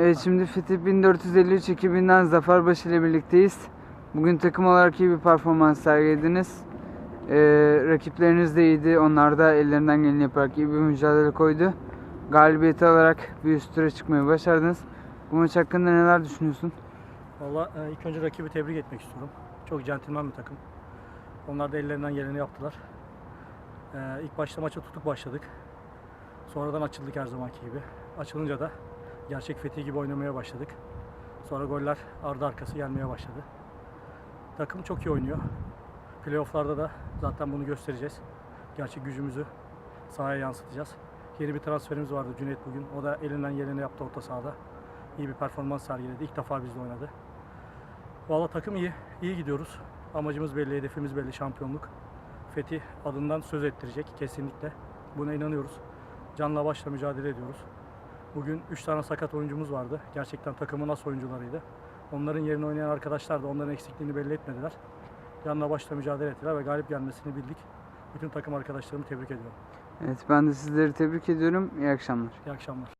Evet şimdi Fethi 1453 ekibinden Zaferbaşı ile birlikteyiz. Bugün takım olarak iyi bir performans sergilediniz. Ee, rakipleriniz de iyiydi. Onlar da ellerinden geleni yaparak iyi bir mücadele koydu. Galibiyeti alarak bir üst tura çıkmayı başardınız. Bu maç hakkında neler düşünüyorsun? Valla e, ilk önce rakibi tebrik etmek istiyorum. Çok centilmen bir takım. Onlar da ellerinden geleni yaptılar. E, ilk başta maça tutuk başladık. Sonradan açıldık her zamanki gibi. Açılınca da gerçek Fethi gibi oynamaya başladık. Sonra goller ardı arkası gelmeye başladı. Takım çok iyi oynuyor. Playoff'larda da zaten bunu göstereceğiz. Gerçek gücümüzü sahaya yansıtacağız. Yeni bir transferimiz vardı Cüneyt bugün. O da elinden geleni yaptı orta sahada. İyi bir performans sergiledi. İlk defa bizde oynadı. Valla takım iyi. İyi gidiyoruz. Amacımız belli, hedefimiz belli. Şampiyonluk. Fethi adından söz ettirecek kesinlikle. Buna inanıyoruz. Canla başla mücadele ediyoruz. Bugün 3 tane sakat oyuncumuz vardı. Gerçekten takımın as oyuncularıydı. Onların yerine oynayan arkadaşlar da onların eksikliğini belli etmediler. Canla başla mücadele ettiler ve galip gelmesini bildik. Bütün takım arkadaşlarımı tebrik ediyorum. Evet ben de sizleri tebrik ediyorum. İyi akşamlar. İyi akşamlar.